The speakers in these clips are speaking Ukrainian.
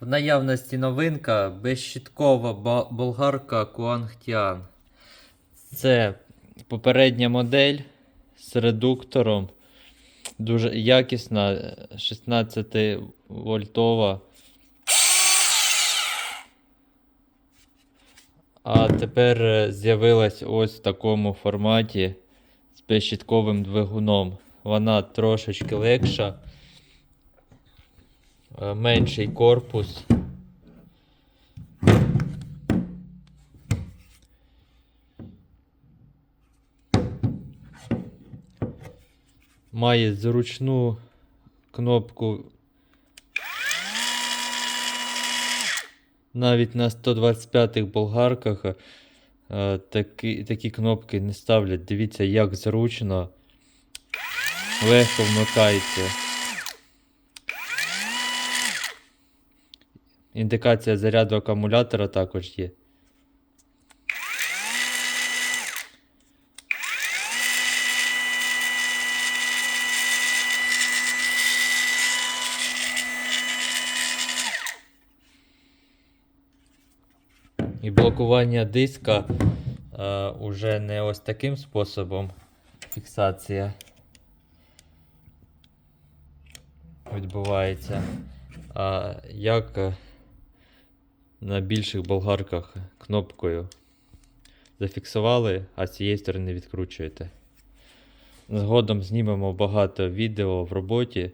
В наявності новинка безщиткова болгарка Куангтіан. Це попередня модель з редуктором. Дуже якісна, 16 вольтова. А тепер е, з'явилась ось в такому форматі з безщитковим двигуном. Вона трошечки легша, менший корпус. Має зручну кнопку навіть на 125-х болгарках е, такі, такі кнопки не ставлять. Дивіться, як зручно, легко вмикається. Індикація заряду акумулятора також є. І блокування диска е, уже не ось таким способом фіксація відбувається. А як е, на більших болгарках кнопкою зафіксували, а з цієї сторони відкручуєте. Згодом знімемо багато відео в роботі,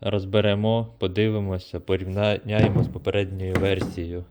розберемо, подивимося, порівняємо з попередньою версією.